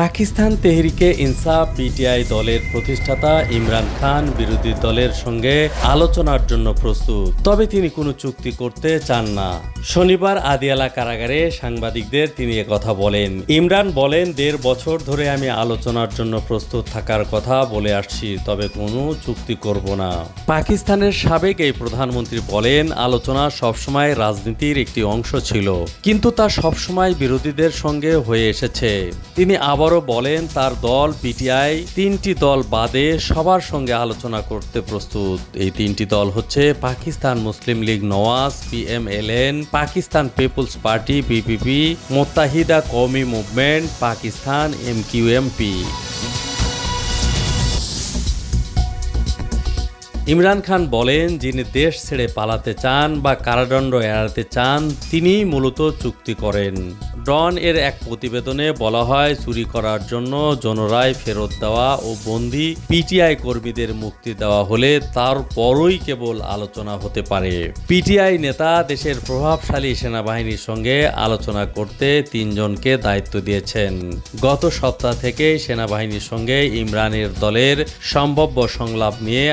পাকিস্তান তেহরিকে ইনসাফ, পিটিআই দলের প্রতিষ্ঠাতা ইমরান খান বিরোধী দলের সঙ্গে আলোচনার জন্য প্রস্তুত। তবে তিনি কোনো চুক্তি করতে চান না। শনিবার আদিয়ালা কারাগারে সাংবাদিকদের তিনি কথা বলেন। ইমরান বলেন, দেড় বছর ধরে আমি আলোচনার জন্য প্রস্তুত থাকার কথা বলে আসছি, তবে কোনো চুক্তি করব না। পাকিস্তানের সাবেক এই প্রধানমন্ত্রী বলেন, আলোচনা সবসময় রাজনীতির একটি অংশ ছিল, কিন্তু তা সবসময় বিরোধীদের সঙ্গে হয়ে এসেছে। তিনি আবারও বলেন, তার দল, পিটিআই, তিনটি দল বাদে সবার সঙ্গে আলোচনা করতে প্রস্তুত। এই তিনটি দল হচ্ছে Pakistan Muslim League Nawaz, PMLN, Pakistan People's Party, PPP, Muttahida Qaumi Movement, Pakistan MQMP. Imran Khan বলেন, যিনি দেশ ছেড়ে পালাতে চান বা কারাদণ্ড এড়াতে চান, তিনি মূলত চুক্তি করেন। ডন এর এক প্রতিবেদনে বলা হয়, চুরি করার জন্য জনরায় ফেরত দেওয়া ও বন্দি পিটিআই কর্মীদের মুক্তি দেওয়া হলে তারপরই কেবল আলোচনা হতে পারে। পিটিআই নেতা দেশের প্রভাবশালী সেনাবাহিনীর সঙ্গে আলোচনা করতে তিনজনকে দায়িত্ব দিয়েছেন। গত সপ্তাহ থেকে সেনাবাহিনীর সঙ্গে ইমরানের দলের সম্ভাব্য সংলাপ নিয়ে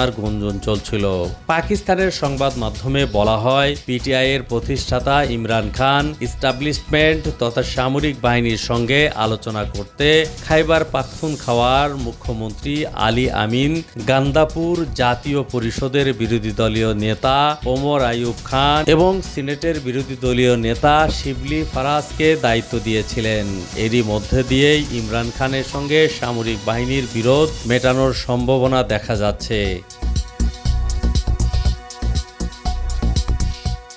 আলোচনার গুঞ্জন চলছিল। পাকিস্তানের সংবাদ মাধ্যমে বলা হয় পিটিআই এর প্রতিষ্ঠাতা ইমরান খান ইস্টাবলিশমেন্ট তথা সামরিক বাহিনীর সঙ্গে আলোচনা করতে খাইবার পাখতুন খাওয়ার মুখ্যমন্ত্রী আলী আমিন গান্দাপুর জাতীয় পরিষদের বিরোধী দলীয় নেতা ওমর আইয়ুব খান এবং সিনেটের বিরোধী দলীয় নেতা শিবলি ফারাজকে দায়িত্ব দিয়েছিলেন। এরই মধ্যে দিয়েই ইমরান খানের সঙ্গে সামরিক বাহিনীর বিরোধ মেটানোর সম্ভাবনা দেখা যাচ্ছে।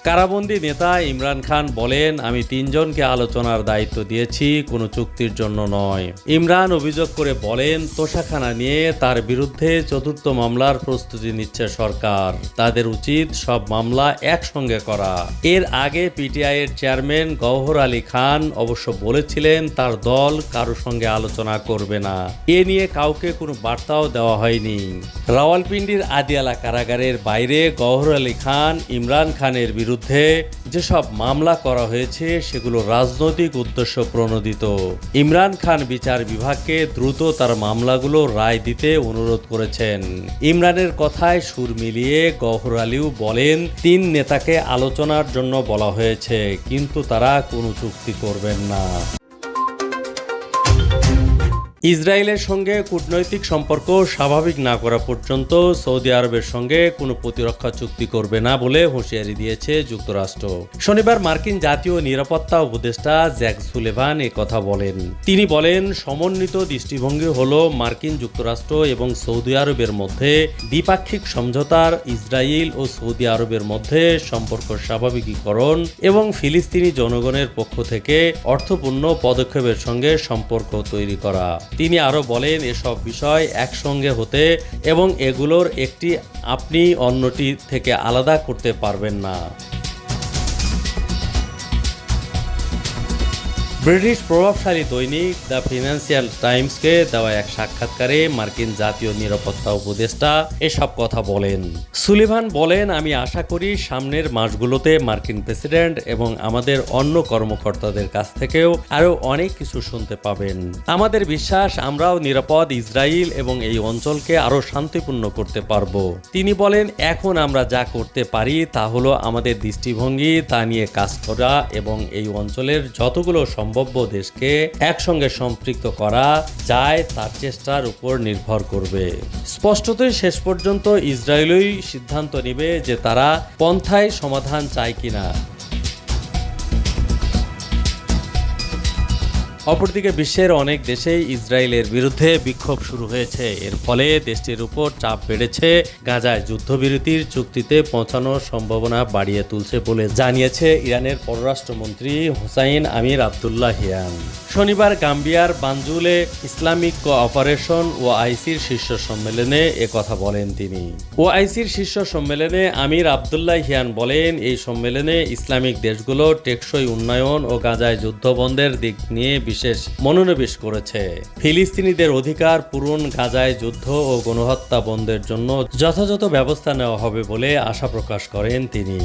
কারাবন্দী নেতা ইমরান খান বলেন, আমি তিনজনকে আলোচনার দায়িত্ব দিয়েছি, কোনো চুক্তির জন্য নয়। ইমরান অভিযোগ করে বলেন, তোষাখানা নিয়ে তার বিরুদ্ধে চতুর্থ মামলার প্রস্তুতি নিচ্ছে সরকার। তাদের উচিত সব মামলা একসঙ্গে করা। এর আগে পিটিআই এর চেয়ারম্যান গওহর আলী খান অবশ্য বলেছিলেন, তার দল কারও সঙ্গে আলোচনা করবে না। এ নিয়ে কাউকে কোনো বার্তাও দেওয়া হয়নি। রাওয়ালপিন্ডির আদিয়ালা কারাগারের বাইরে গওহর আলী খান ইমরান খানের বিরুদ্ধে যেসব মামলা করা হয়েছে, সেগুলো রাজনৈতিক উদ্দেশ্য প্রণোদিত। ইমরান খান বিচার বিভাগকে দ্রুত তার মামলাগুলো রায় দিতে অনুরোধ করেছেন। ইমরানের কথায় সুর মিলিয়ে গহর আলীও বলেন, তিন নেতাকে আলোচনার জন্য বলা হয়েছে, কিন্তু তারা কোনো চুক্তি করবেন না। ইসরায়েলের সঙ্গে কূটনৈতিক সম্পর্ক স্বাভাবিক না করা পর্যন্ত সৌদি আরবের সঙ্গে কোনো প্রতিরক্ষা চুক্তি করবে না বলে হুঁশিয়ারি দিয়েছে যুক্তরাষ্ট্র। শনিবার মার্কিন জাতীয় নিরাপত্তা উপদেষ্টা জ্যাক সুলেভান কথা বলেন। তিনি বলেন, সমন্বিত দৃষ্টিভঙ্গি হল মার্কিন যুক্তরাষ্ট্র এবং সৌদি আরবের মধ্যে দ্বিপাক্ষিক সমঝোতার, ইসরায়েল ও সৌদি আরবের মধ্যে সম্পর্ক স্বাভাবিকীকরণ এবং ফিলিস্তিনি জনগণের পক্ষ থেকে অর্থপূর্ণ পদক্ষেপের সঙ্গে সম্পর্ক তৈরি করা। তিনি আরও বলেন, এসব বিষয় একসঙ্গে হতে এবং এগুলোর একটি আপনি অন্যটি থেকে আলাদা করতে পারবেন না। ব্রিটিশ প্রভাবশালী দৈনিক দ্য ফিনান্সিয়াল টাইমসকে দেওয়া এক সাক্ষাৎকারে মার্কিন জাতীয় নিরাপত্তা উপদেষ্টা এসব কথা বলেন। সুলিভান বলেন, আমি আশা করি সামনের মাসগুলোতে মার্কিন প্রেসিডেন্ট এবং আমাদের অন্য কর্মকর্তাদের কাছ থেকেও আরও অনেক কিছু শুনতে পাবেন। আমাদের বিশ্বাস, আমরাও নিরাপদ ইসরায়েল এবং এই অঞ্চলকে আরও শান্তিপূর্ণ করতে পারব। তিনি বলেন, এখন আমরা যা করতে পারি তা হলো আমাদের দৃষ্টিভঙ্গি, তা নিয়ে কাজ করা এবং এই অঞ্চলের যতগুলো সম্ভাব্য দেশকে একসঙ্গে সম্পৃক্ত করা যায় তার চেষ্টার উপর নির্ভর করবে। স্পষ্টতই শেষ পর্যন্ত ইসরায়েলই সিদ্ধান্ত নেবে যে তারা পন্থায় সমাধান চায় কিনা। অপরদিকে বিশ্বের অনেক দেশেই ইসরায়েলের বিরুদ্ধে বিক্ষোভ শুরু হয়েছে। এর ফলে দেশটির উপর চাপ বেড়েছে। গাজায় যুদ্ধবিরতির চুক্তিতে পৌঁছানোর সম্ভাবনা বাড়িয়ে তুলছে বলে জানিয়েছে ইরানের পররাষ্ট্রমন্ত্রী হুসাইন আমির আবদুল্লাহ হিয়ান শনিবার গাম্বিয়ার বানজুলে ইসলামিক কোঅপারেশন ও আইসির শীর্ষ সম্মেলনে এ কথা বলেন তিনি। ও আইসির শীর্ষ সম্মেলনে আমির আবদুল্লাহ হিয়ান বলেন, এই সম্মেলনে ইসলামিক দেশগুলো টেকসই উন্নয়ন ও গাজায় যুদ্ধ বন্ধের দিক নিয়ে বিশেষ মনোনিবেশ করেছে। ফিলিস্তিনিদের অধিকার পূরণ, গাজায় যুদ্ধ ও গণহত্যা বন্ধের জন্য যথাযথ ব্যবস্থা নেওয়া হবে বলে আশা প্রকাশ করেন তিনি।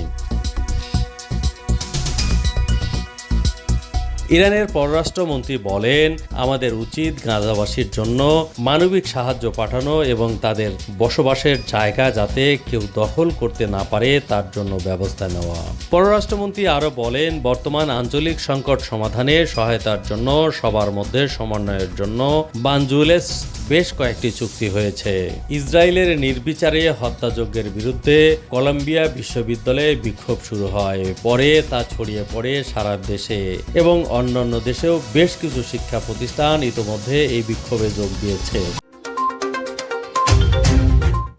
ইরানের পররাষ্ট্রমন্ত্রী বলেন, আমাদের উচিত গাজাবাসীর জন্য মানবিক সাহায্য পাঠানো এবং তাদের বসবাসের জায়গা যাতে কেউ দখল করতে না পারে তার জন্য ব্যবস্থা নেওয়া। পররাষ্ট্রমন্ত্রী আরও বলেন, বর্তমান আঞ্চলিক সংকট সমাধানে সহায়তার জন্য, সবার মধ্যে সমন্বয়ের জন্য বানজুলেস বেশ কয়েকটি চুক্তি হয়েছে। ইসরায়েলের নির্বিচারে হত্যাযজ্ঞের বিরুদ্ধে কলম্বিয়া বিশ্ববিদ্যালয়ে বিক্ষোভ শুরু হয়। পরে তা ছড়িয়ে পড়ে সারা দেশে এবং অন্যান্য দেশেও বেশ কিছু শিক্ষা প্রতিষ্ঠান ইতোমধ্যে এই বিক্ষোভে যোগ দিয়েছে।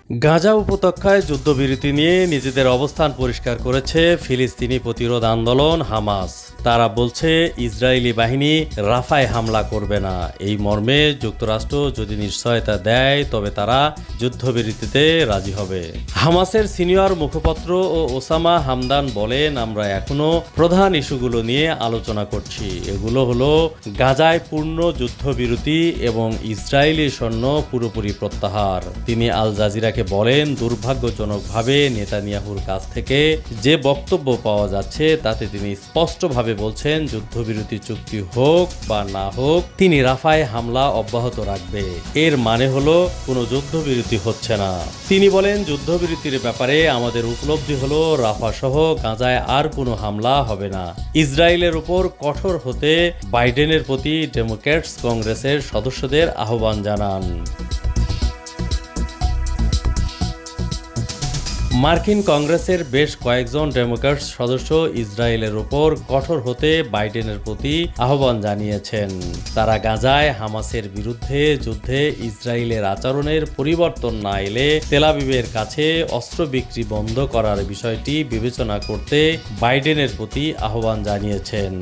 গাজা উপত্যকায় যুদ্ধবিরতি নিয়ে নিজেদের অবস্থান পরিষ্কার করেছে ফিলিস্তিনি প্রতিরোধ আন্দোলন হামাস। তারা বলছে, ইসরায়েলি বাহিনী রাফায় হামলা করবে না। এই মর্মে যুক্তরাষ্ট্র যদি নিশ্চয়তা দেয়, তবে তারা যুদ্ধবিরতিতে রাজি হবে। হামাসের সিনিয়র মুখপাত্র ও ওসামা হামদান বলেন, আমরা এখনও প্রধান ইস্যুগুলো নিয়ে আলোচনা করছি। এগুলো হলো গাজায় পূর্ণ যুদ্ধবিরতি এবং ইসরায়েলি সৈন্য পুরোপুরি প্রত্যাহার। তিনি আল জাজিরাকে বলেন, দুর্ভাগ্যজনকভাবে নেতানিয়াহুর কাছ থেকে যে বক্তব্য পাওয়া যাচ্ছে, তাতে তিনি স্পষ্টভাবে বলছেন, যুদ্ধবিরতি চুক্তি হোক বা না হোক, তিনি রাফায় হামলা অব্যাহত রাখবে। এর মানে হলো, কোনো যুদ্ধবিরতি হচ্ছে না। তিনি বলেন, যুদ্ধবিরতির ব্যাপারে আমাদের উপলব্ধি হলো রাফা সহ গাজায় আর কোনো হামলা হবে না। ইসরায়েলের উপর কঠোর হতে বাইডেনের প্রতি ডেমোক্র্যাটস কংগ্রেসের সদস্যদের আহ্বান জানান। মার্কিন কংগ্রেসের বেশ কয়েকজন ডেমোক্র্যাটস সদস্য ইসরায়েলের উপর কঠোর হতে বাইডেনের প্রতি আহ্বান জানিয়েছেন। তারা গাজায় হামাসের বিরুদ্ধে যুদ্ধে ইসরায়েলের আচরণের পরিবর্তন না এলে তেলাবিবের কাছে অস্ত্র বিক্রি বন্ধ করার বিষয়টি বিবেচনা করতে বাইডেনের প্রতি আহ্বান জানিয়েছেন।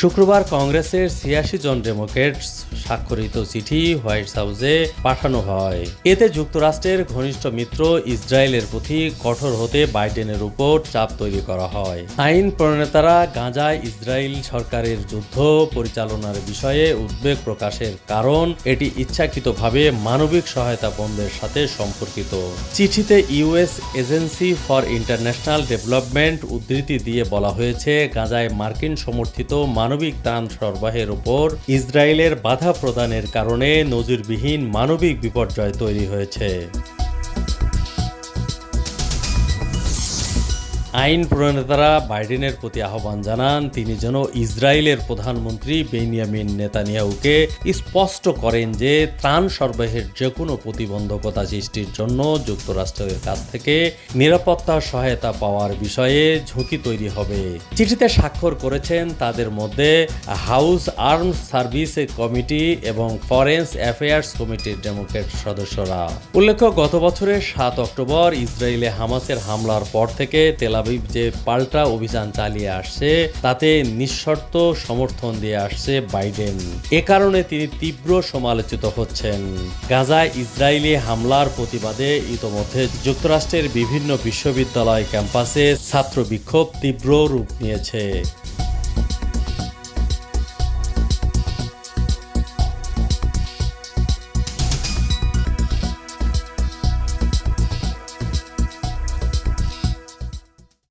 শুক্রবার কংগ্রেসের ছিয়াশি জন ডেমোক্রেটস স্বাক্ষরিত চিঠি হোয়াইট হাউসে পাঠানো হয়। এতে যুক্তরাষ্ট্রের ঘনিষ্ঠ মিত্র ইসরায়েলের প্রতি কঠোর হতে বাইডেনের উপর চাপ তৈরি করা হয়। আইন প্রণেতারা গাজায় ইসরায়েল সরকারের যুদ্ধ পরিচালনার বিষয়ে উদ্বেগ প্রকাশের কারণ, এটি ইচ্ছাকৃতভাবে মানবিক সহায়তা বন্ধের সাথে সম্পর্কিত। চিঠিতে US agency for international development উদ্ধৃতি দিয়ে বলা হয়েছে, গাজায় মার্কিন সমর্থিত মানবিক ত্রাণ সরবরাহের উপর ইসরায়েলের বাধা প্রদানের কারণে নজিরবিহীন মানবিক বিপর্যয় তৈরি হয়েছে। আইন প্রণেতারা বাইডেনের প্রতি আহ্বান জানান তিনি যেন ইসরায়েলের প্রধানমন্ত্রী বেনিয়ামিন নেতানিয়াহুকে স্পষ্ট করেন যে ত্রাণ সরবরাহের যে কোনো প্রতিবন্ধকতা সৃষ্টির জন্য যুক্তরাষ্ট্রের কাছ থেকে নিরাপত্তা সহায়তা পাওয়ার বিষয়ে ঝুঁকি তৈরি হবে। চিঠিতে স্বাক্ষর করেছেন তাদের মধ্যে হাউস আর্ম সার্ভিস কমিটি এবং ফরেন্স অ্যাফেয়ার্স কমিটির ডেমোক্রেট সদস্যরা। উল্লেখ্য, গত বছরের সাত অক্টোবর ইসরায়েলে হামাসের হামলার পর থেকে তেলাবিব যে পাল্টা অভিযান চালিয়ে আসছে, তাতে নিঃশর্ত সমর্থন দিয়ে আসছে বাইডেন। এ কারণে তিনি তীব্র সমালোচিত হচ্ছেন। গাজায় ইসরায়েলি হামলার প্রতিবাদে ইতোমধ্যে যুক্তরাষ্ট্রের বিভিন্ন বিশ্ববিদ্যালয় ক্যাম্পাসে ছাত্র বিক্ষোভ তীব্র রূপ নিয়েছে।